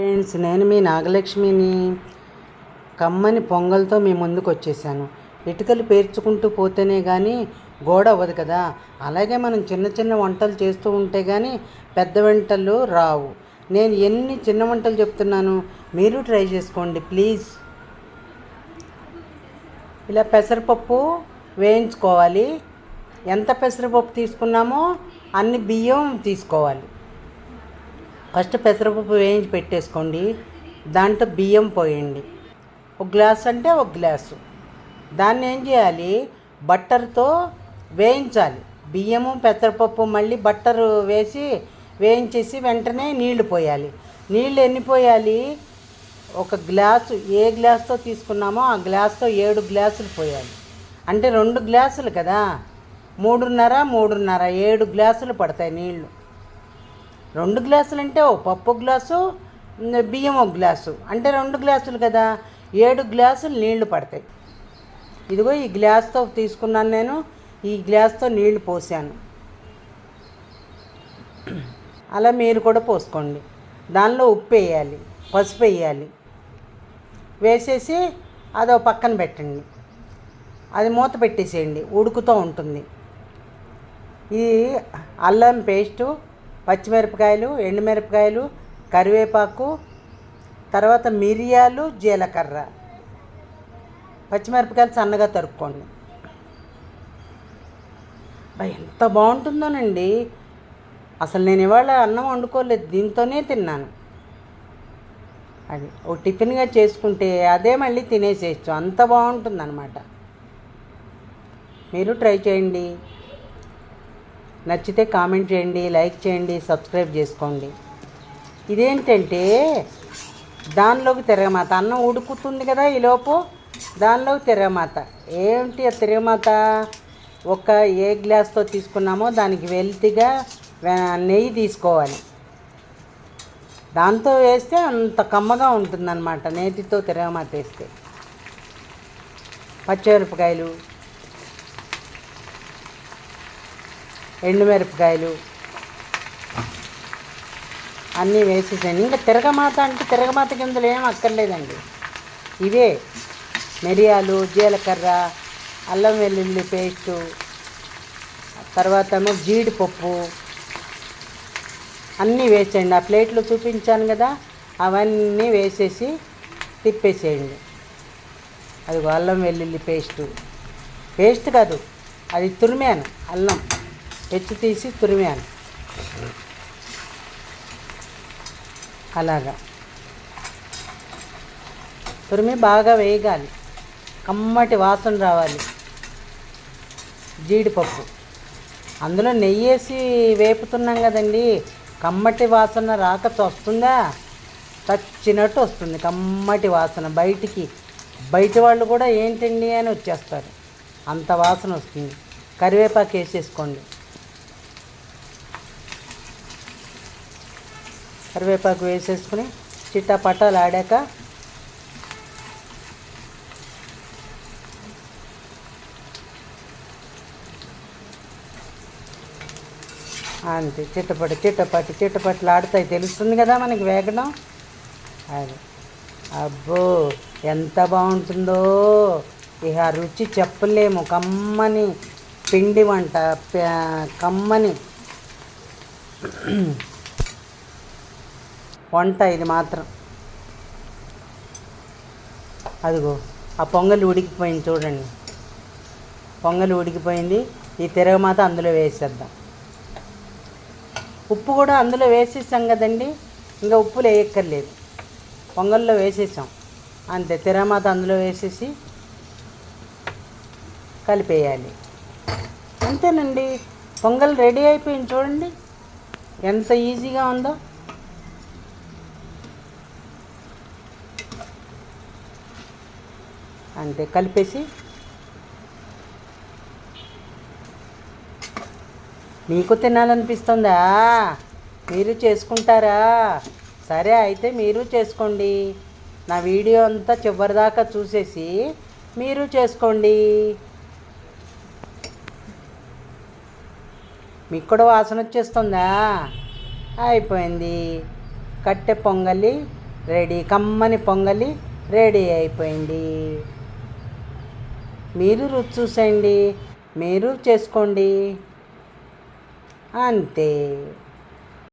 Friends నేను మీ నాగలక్ష్మిని కమ్మని పొంగల్తో మీ ముందుకు వచ్చేసాను ఇటుకలు పేర్చుకుంటూ పోతేనే కానీ గోడ అవ్వదు కదా. అలాగే మనం చిన్న చిన్న వంటలు చేస్తూ ఉంటే కానీ పెద్ద వంటలు రావు. నేను ఎన్ని చిన్న వంటలు చెప్తున్నాను మీరు ట్రై చేసుకోండి ప్లీజ్. ఇలా పెసరపప్పు వేయించుకోవాలి. ఎంత పెసరపప్పు తీసుకున్నామో అన్ని బియ్యం తీసుకోవాలి. ఫస్ట్ పెసరపప్పు వేయించి పెట్టేసుకోండి. దాంట్లో బియ్యం పోయండి. ఒక గ్లాస్ అంటే ఒక గ్లాసు. దాన్ని ఏం చేయాలి? బట్టర్తో వేయించాలి. బియ్యము పెసరపప్పు మళ్ళీ బట్టరు వేసి వేయించేసి వెంటనే నీళ్ళు పోయాలి. నీళ్ళు ఎన్ని పోయాలి? ఒక గ్లాసు. ఏ గ్లాస్తో తీసుకున్నామో ఆ గ్లాస్తో ఏడు గ్లాసులు పోయాలి. అంటే రెండు గ్లాసులు కదా? మూడున్నర మూడున్నర ఏడు గ్లాసులు పడతాయి నీళ్ళు రెండు గ్లాసులు అంటే ఓ పప్పు గ్లాసు బియ్యం ఒక గ్లాసు. అంటే రెండు గ్లాసులు కదా ఏడు గ్లాసులు నీళ్ళు పడతాయి. ఇదిగో ఈ గ్లాస్తో తీసుకున్నాను నేను ఈ గ్లాస్తో నీళ్ళు పోసాను. అలా మీరు కూడా పోసుకోండి. దానిలో ఉప్పు వేయాలి పసుపు వేయాలి. వేసేసి అదో పక్కన పెట్టండి. అది మూత పెట్టేసేయండి ఉడుకుతూ ఉంటుంది. ఈ అల్లం పేస్టు పచ్చిమిరపకాయలు ఎండుమిరపకాయలు కరివేపాకు తర్వాత మిరియాలు జీలకర్ర. పచ్చిమిరపకాయలు సన్నగా తరుక్కోండి. ఎంత బాగుంటుందోనండి. అసలు నేను ఇవాళ అన్నం వండుకోలేదు దీంతోనే తిన్నాను. అది ఒక టిఫిన్గా చేసుకుంటే అదే మళ్ళీ తినేసేయచ్చు అంత బాగుంటుందన్నమాట. మీరు ట్రై చేయండి. నచ్చితే కామెంట్ చేయండి లైక్ చేయండి సబ్స్క్రైబ్ చేసుకోండి. ఇదేంటంటే దానిలోకి తిరగమాత. అన్నం ఉడుకుతుంది కదా ఈలోపు దానిలోకి తిరగమాత. ఏంటి ఆ తిరగమాత? ఒక ఏ గ్లాస్తో తీసుకున్నామో దానికి వెల్తిగా నెయ్యి తీసుకోవాలి. దాంతో వేస్తే అంత కమ్మగా ఉంటుందన్నమాట నేతితో తిరగమాత వేస్తే. పచ్చిమిరపకాయలు. ఎండుమిరపకాయలు అన్నీ వేసేసాను. ఇంకా తిరగమాత అంటే తిరగమాత కిందలు ఏం అక్కర్లేదండి. ఇవే మిరియాలు జీలకర్ర అల్లం వెల్లుల్లి పేస్టు తర్వాత ఏమో జీడిపప్పు. అన్నీ వేసేయండి. ఆ ప్లేట్లో చూపించాను కదా అవన్నీ వేసేసి తిప్పేసేయండి. అది అల్లం వెల్లుల్లి పేస్టు. పేస్ట్ కాదు అది తురిమాను అల్లం. ఎత్తి తీసి తురిమాను అలాగా. తురిమి బాగా వేయగాలి కమ్మటి వాసన రావాలి. జీడిపప్పు. అందులో నెయ్యి వేసి వేపుతున్నాం కదండి. కమ్మటి వాసన రాక వస్తుందా చచ్చినట్టు వస్తుంది కమ్మటి వాసన. బయటికి బయట వాళ్ళు కూడా ఏంటండి అని వచ్చేస్తారు. అంత వాసన వస్తుంది. కరివేపాకు వేసేసుకోండి. కరివేపాకు వేసేసుకుని చిట్టపట్టాలు ఆడాక అంతే చిట్టపట్టి చిట్టపట్టి చిట్టపట్లు ఆడుతాయి. తెలుస్తుంది కదా మనకి వేగడం? అది. అబ్బో ఎంత బాగుంటుందో. ఇక రుచి చెప్పలేము. కమ్మని పిండి వంట కమ్మని. వంట ఇది మాత్రం. అదిగో ఆ పొంగల్ ఉడికిపోయింది చూడండి. పొంగలి ఉడికిపోయింది. ఈ తిరగమాత అందులో వేసేద్దాం. ఉప్పు కూడా అందులో వేసేసాం కదండి. ఇంకా ఉప్పులు వేయక్కర్లేదు. పొంగల్లో వేసేసాం. అంతే తిరగమాత అందులో వేసేసి కలిపేయాలి. అంతేనండి. పొంగల్ రెడీ అయిపోయింది చూడండి. ఎంత ఈజీగా ఉందో. అంతే కలిపేసి మీకు తినాలనిపిస్తుందా? మీరు చేసుకుంటారా? సరే అయితే మీరు చేసుకోండి. నా వీడియో అంతా చివరిదాకా చూసేసి మీరు చేసుకోండి. మీకు కూడా వాసన వచ్చేస్తుందా? అయిపోయింది. కట్టె పొంగలి రెడీ కమ్మని పొంగలి రెడీ అయిపోయింది. మీరు రుచి చూసేయండి మీరు చేసుకోండి. అంతే.